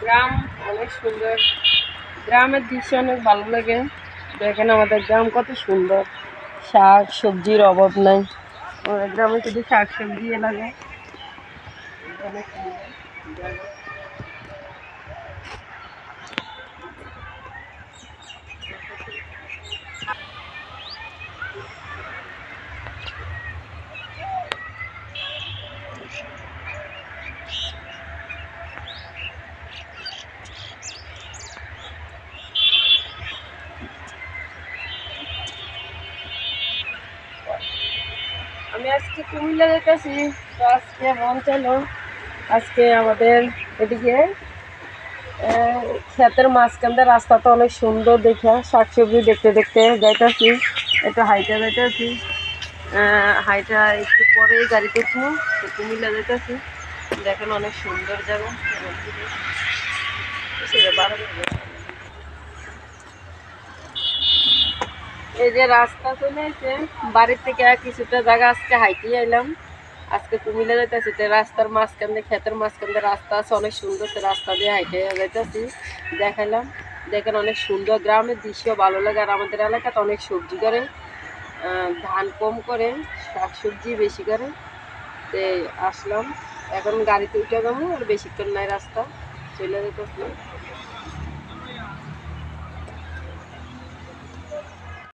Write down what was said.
গ্রাম, অনেক সুন্দর। গ্রামের দৃশ্য অনেক ভালো লাগে। দেখেন আমাদের গ্রাম কত সুন্দর। শাক সবজির অভাব নাই। আমাদের গ্রামে শুধু শাক সবজি লাগে অনেক সুন্দর আমি আজকে কুমিল্লা যেতেছি তো আজকে মন চাইলো আজকে আমাদের এদিকে ক্ষেতের মাঝখান দিয়ে রাস্তাটা অনেক সুন্দর দেখে, শাকসবজি দেখতে দেখতে যাইতেছি, একটু হাইটা যাইতেছি হাইটা একটু পরে গাড়িতে উঠবো তো কুমিল্লা যেতেছি দেখেন অনেক সুন্দর জায়গা এই যে রাস্তা চলে এসে বাড়ির থেকে কিছুটা জায়গা আজকে হাইটে এলাম আজকে কুমিল্লা যাইতেছি, তো রাস্তার মাঝখান দিয়ে, ক্ষেতের মাঝখান দিয়ে রাস্তা আছে, অনেক সুন্দর তো রাস্তা দিয়ে হাইটে যাইতেছি। দেখালাম দেখেন অনেক সুন্দর গ্রামের দৃশ্য, ভালো লাগে। আর আমাদের এলাকাতে অনেক সবজি করে ধান কম করে শাক সবজি বেশি করে। আসলাম, এখন গাড়িতে উঠে যাব আর বেশিক্ষণ নাই রাস্তা, চলে যেতেছি